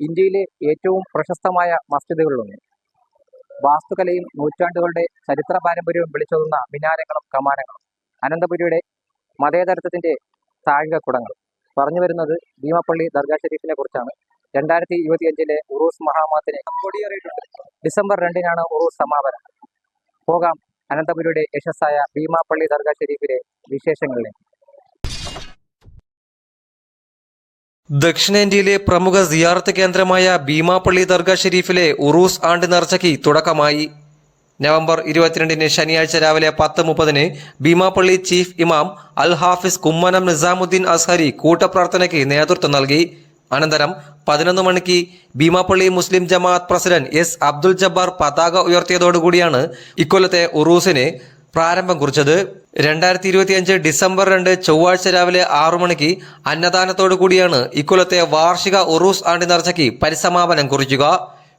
ഇന്ത്യയിലെ ഏറ്റവും പ്രശസ്തമായ മസ്ജിദുകളിലൊന്ന്. വാസ്തുകലയും നൂറ്റാണ്ടുകളുടെ ചരിത്ര പാരമ്പര്യവും വിളിച്ചോതുന്ന മിനാരങ്ങളും കമാനങ്ങളും. അനന്തപുരിയുടെ മതേതരത്വത്തിന്റെ താഴികക്കുടങ്ങൾ. പറഞ്ഞു വരുന്നത് ഭീമപ്പള്ളി ദർഗാ ഷെരീഫിനെ കുറിച്ചാണ്. രണ്ടായിരത്തി ഇരുപത്തിയഞ്ചിലെ ഉറൂസ് മഹാമാത്തിനെ ഡിസംബർ രണ്ടിനാണ് ഉറൂസ് സമാപനം. പോകാം അനന്തപുരിയുടെ യശസ്സായ ഭീമാപ്പള്ളി ദർഗാ ഷെരീഫിലെ വിശേഷങ്ങളിലേക്ക്. ദക്ഷിണേന്ത്യയിലെ പ്രമുഖ സിയാർത്ത് കേന്ദ്രമായ ഭീമാപ്പള്ളി ദർഗ ഷെരീഫിലെ ഉറൂസ് ആണ്ട് നേർച്ചയ്ക്ക് തുടക്കമായി. നവംബർ ഇരുപത്തിരണ്ടിന് ശനിയാഴ്ച രാവിലെ പത്ത് മുപ്പതിന് ഭീമാപ്പള്ളി ചീഫ് ഇമാം അൽ ഹാഫിസ് കുമ്മനം നിസാമുദ്ദീൻ അസ്ഹരി കൂട്ടപ്രാർത്ഥനയ്ക്ക് നേതൃത്വം നൽകി. അനന്തരം പതിനൊന്ന് മണിക്ക് ഭീമാപ്പള്ളി മുസ്ലിം ജമാഅത്ത് പ്രസിഡന്റ് എസ് അബ്ദുൽ ജബ്ബാർ പതാക ഉയർത്തിയതോടുകൂടിയാണ് ഇക്കൊല്ലത്തെ ഉറൂസിന് പ്രാരംഭം കുറിച്ചത്. രണ്ടായിരത്തി ഇരുപത്തിയഞ്ച് ഡിസംബർ രണ്ട് ചൊവ്വാഴ്ച രാവിലെ ആറു മണിക്ക് അന്നദാനത്തോടു കൂടിയാണ് ഇക്കൊല്ലത്തെ വാർഷിക ഉറൂസ് ആണ്ട് നേർച്ചയ്ക്ക് പരിസമാപനം കുറിക്കുക.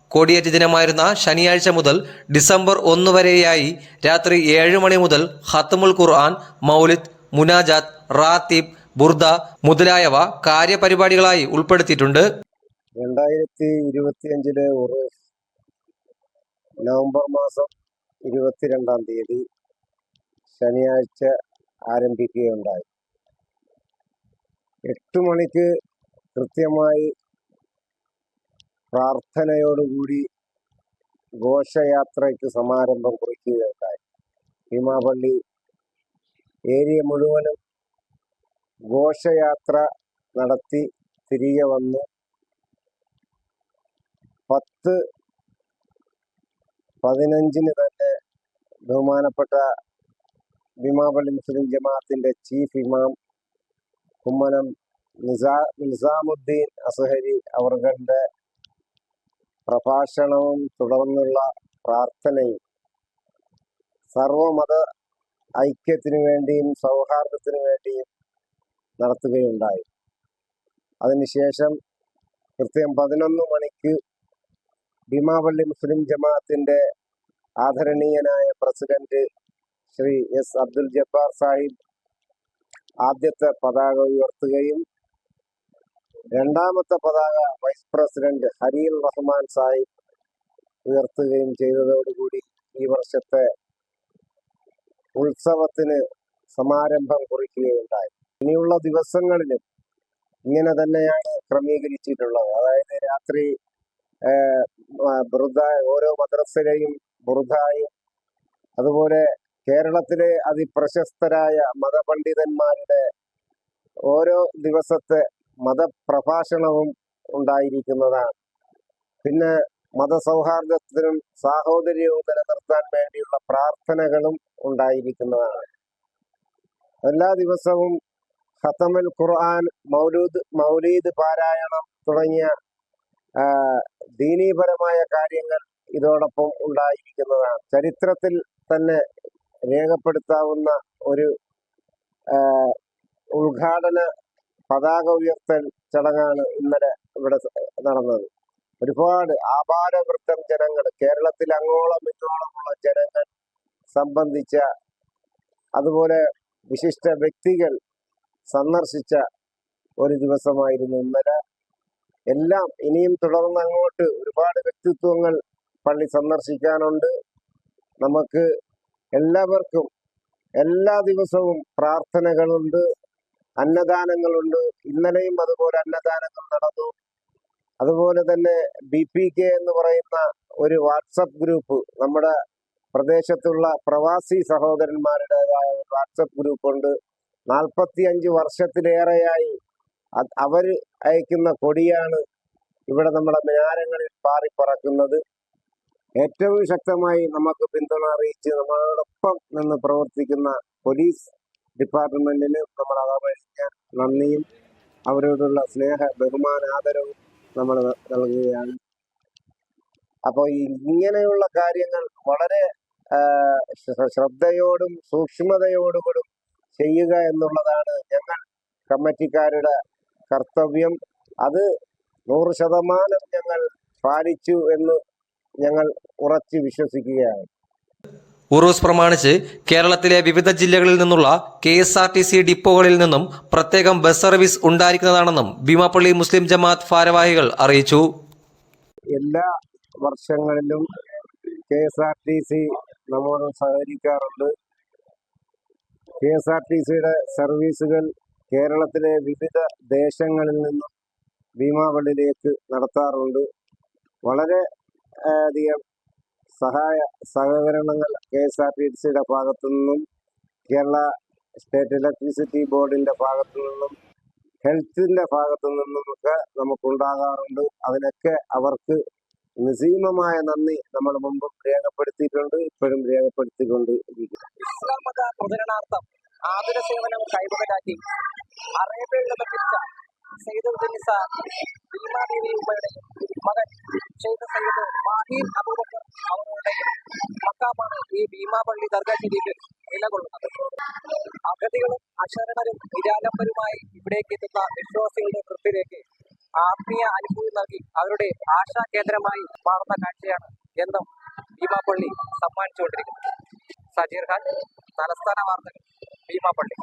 കോടിയേറ്റ് ദിനമായിരുന്ന ശനിയാഴ്ച മുതൽ ഡിസംബർ ഒന്ന് വരെയായി രാത്രി ഏഴ് മണി മുതൽ ഹത്തമുൽ ഖുർആൻ മൗലിദ് മുനാജാത്ത് റാത്തീബ് ബുർദ മുതലായവ കാര്യപരിപാടികളായി ഉൾപ്പെടുത്തിയിട്ടുണ്ട്. രണ്ടായിരത്തി ഇരുപത്തിയഞ്ചിലെ ഒരു നവംബർ മാസം ഇരുപത്തിരണ്ടാം തീയതി ശനിയാഴ്ച ആരംഭിക്കുകയുണ്ടായി. എട്ട് മണിക്ക് കൃത്യമായി പ്രാർത്ഥനയോടുകൂടി ഘോഷയാത്രയ്ക്ക് സമാരംഭം കുറിക്കുകയുണ്ടായി. ഭീമാപള്ളി ഏരിയ മുഴുവനും ഘോഷയാത്ര നടത്തി തിരികെ വന്ന് പത്ത് പതിനഞ്ചിന് തന്നെ ബഹുമാനപ്പെട്ട ഭീമാപള്ളി മുസ്ലിം ജമാഅത്തിന്റെ ചീഫ് ഇമാം കുമ്മനം നിസാ നിസാമുദ്ദീൻ അസഹരി അവരുടെ പ്രഭാഷണവും തുടർന്നുള്ള പ്രാർത്ഥനയും സർവമത ഐക്യത്തിനു വേണ്ടിയും സൗഹാർദ്ദത്തിനു വേണ്ടിയും നടത്തുകയുണ്ടായി. അതിനുശേഷം കൃത്യം പതിനൊന്ന് മണിക്ക് ഭീമാപള്ളി മുസ്ലിം ജമാഅത്തിന്റെ ആദരണീയനായ പ്രസിഡന്റ് ശ്രീ എസ് അബ്ദുൽ ജബ്ബാർ സാഹിബ് ആദ്യത്തെ പതാക ഉയർത്തുകയും രണ്ടാമത്തെ പതാക വൈസ് പ്രസിഡന്റ് ഹരീൽ റഹ്മാൻ സാഹിബ് ഉയർത്തുകയും ചെയ്തതോടുകൂടി ഈ വർഷത്തെ ഉത്സവത്തിന് സമാരംഭം കുറിക്കുകയുണ്ടായി. ഇനിയുള്ള ദിവസങ്ങളിലും ഇങ്ങനെ തന്നെയാണ് ക്രമീകരിച്ചിട്ടുള്ളത്. അതായത് രാത്രി ബുറുദ ഓരോ മദ്രസയിലെയും ബുറുദായും അതുപോലെ കേരളത്തിലെ അതിപ്രശസ്തരായ മതപണ്ഡിതന്മാരുടെ ഓരോ ദിവസത്തെ മതപ്രഭാഷണവും ഉണ്ടായിരിക്കുന്നതാണ്. പിന്നെ മതസൗഹാർദ്ദത്തിനും സാഹോദര്യവും നിലനിർത്താൻ വേണ്ടിയുള്ള പ്രാർത്ഥനകളും ഉണ്ടായിരിക്കുന്നതാണ്. എല്ലാ ദിവസവും ഖത്തമൽ ഖുർആൻ മൗലൂദ് മൗലീദ് പാരായണം തുടങ്ങിയ ദീനീപരമായ കാര്യങ്ങൾ ഇതോടൊപ്പം ഉണ്ടായിരിക്കുന്നതാണ്. ചരിത്രത്തിൽ തന്നെ രേഖപ്പെടുത്താവുന്ന ഒരു ഉദ്ഘാടന പതാക ഉയർത്തൽ ചടങ്ങാണ് ഇന്നലെ ഇവിടെ നടന്നത്. ഒരുപാട് ആപാരവൃത്തം ജനങ്ങൾ കേരളത്തിൽ അങ്ങോളം ഇങ്ങോളമുള്ള ജനങ്ങൾ സംബന്ധിച്ച അതുപോലെ വിശിഷ്ട വ്യക്തികൾ സന്ദർശിച്ച ഒരു ദിവസമായിരുന്നു ഇന്നലെ. എല്ലാം ഇനിയും തുടർന്ന് അങ്ങോട്ട് ഒരുപാട് വ്യക്തിത്വങ്ങൾ പള്ളി സന്ദർശിക്കാനുണ്ട്. നമുക്ക് എല്ലാവർക്കും എല്ലാ ദിവസവും പ്രാർത്ഥനകളുണ്ട് അന്നദാനങ്ങളുണ്ട്. ഇന്നലെയും അതുപോലെ അന്നദാനങ്ങൾ നടന്നു. അതുപോലെ തന്നെ ബി പി കെ എന്ന് പറയുന്ന ഒരു വാട്സപ്പ് ഗ്രൂപ്പ് നമ്മുടെ പ്രദേശത്തുള്ള പ്രവാസി സഹോദരന്മാരുടേതായ വാട്സപ്പ് ഗ്രൂപ്പ് ഉണ്ട് നാൽപ്പത്തി അഞ്ച് വർഷത്തിലേറെയായി അവർ അയക്കുന്ന കൊടിയാണ് ഇവിടെ നമ്മുടെ മിനാരങ്ങളിൽ പാറിപ്പറക്കുന്നത്. ഏറ്റവും ശക്തമായി നമുക്ക് പിന്തുണ അറിയിച്ച് നമ്മളോടൊപ്പം നിന്ന് പ്രവർത്തിക്കുന്ന പോലീസ് ഡിപ്പാർട്ട്മെന്റിന് നമ്മൾ അകമഴിഞ്ഞ നന്ദിയും അവരോടുള്ള സ്നേഹ ബഹുമാന ആദരവും നമ്മൾ നൽകുകയാണ്. അപ്പോൾ ഇങ്ങനെയുള്ള കാര്യങ്ങൾ വളരെ ശ്രദ്ധയോടും സൂക്ഷ്മതയോടുകൂടും ചെയ്യുക എന്നുള്ളതാണ് ഞങ്ങൾ കമ്മിറ്റിക്കാരുടെ കർത്തവ്യം. അത് നൂറ് ശതമാനം ഞങ്ങൾ പാലിച്ചു എന്ന് ഞങ്ങൾ ഉറച്ചു വിശ്വസിക്കുകയാണ്. ഉറൂസ് പ്രമാണിച്ച് കേരളത്തിലെ വിവിധ ജില്ലകളിൽ നിന്നുള്ള K S R T C ഡിപ്പോകളിൽ നിന്നും പ്രത്യേകം ബസ് സർവീസ് ഉണ്ടായിരിക്കുന്നതാണെന്നും ഭീമാപ്പള്ളി മുസ്ലിം ജമാഅത്ത് ഭാരവാഹികൾ അറിയിച്ചു. എല്ലാ വർഷങ്ങളിലും K S R T C നമ്മോട് സഹകരിക്കാറുണ്ട്. കെ എസ് ആർ ടി സിയുടെ സർവീസുകൾ കേരളത്തിലെ വിവിധ ദേശങ്ങളിൽ നിന്നും ഭീമാപള്ളിയിലേക്ക് നടത്താറുണ്ട്. വളരെ അധികം സഹായ സഹകരണങ്ങൾ കെ എസ് ആർ ടി സിയുടെ ഭാഗത്തു നിന്നും കേരള സ്റ്റേറ്റ് ഇലക്ട്രിസിറ്റി ബോർഡിന്റെ ഭാഗത്തു നിന്നും ഹെൽത്തിന്റെ ഭാഗത്തു നിന്നും ഒക്കെ നമുക്കുണ്ടാകാറുണ്ട്. അതിനൊക്കെ അവർക്ക് നിസീമമായ നന്ദി നമ്മൾ മുമ്പും രേഖപ്പെടുത്തിയിട്ടുണ്ട് ഇപ്പോഴും രേഖപ്പെടുത്തിക്കൊണ്ട് ഇസ്ലാം സേവനം പിരിച്ച സെയ്ദുൽ നിസ ഭീമാദേവി ഉമ്മയുടെയും മകൻ ഷെയ്ഖ് സയ്യിദ് മാഹീൻ അബൂബക്കർ അവരുടെയും മക്കാമാണ് ഈ ഭീമാപള്ളി ദർഗാ ശരീഫിൽ നിലകൊള്ളുന്നത് അഗതികളും അശരണരും നിരാലംബരുമായി ഇവിടേക്ക് എത്തുന്ന വിശ്വാസികളുടെ കൃത്യതയ്ക്ക് ആത്മീയ അനുഭൂതി നൽകി അവരുടെ ആശാ കേന്ദ്രമായി മാറുന്ന കാഴ്ചയാണ് എന്നും ഭീമാപള്ളി സമ്മാനിച്ചുകൊണ്ടിരിക്കുന്നത്. സജീർ ഖാൻ തലസ്ഥാന വാർത്തകൾ ഭീമാപള്ളി.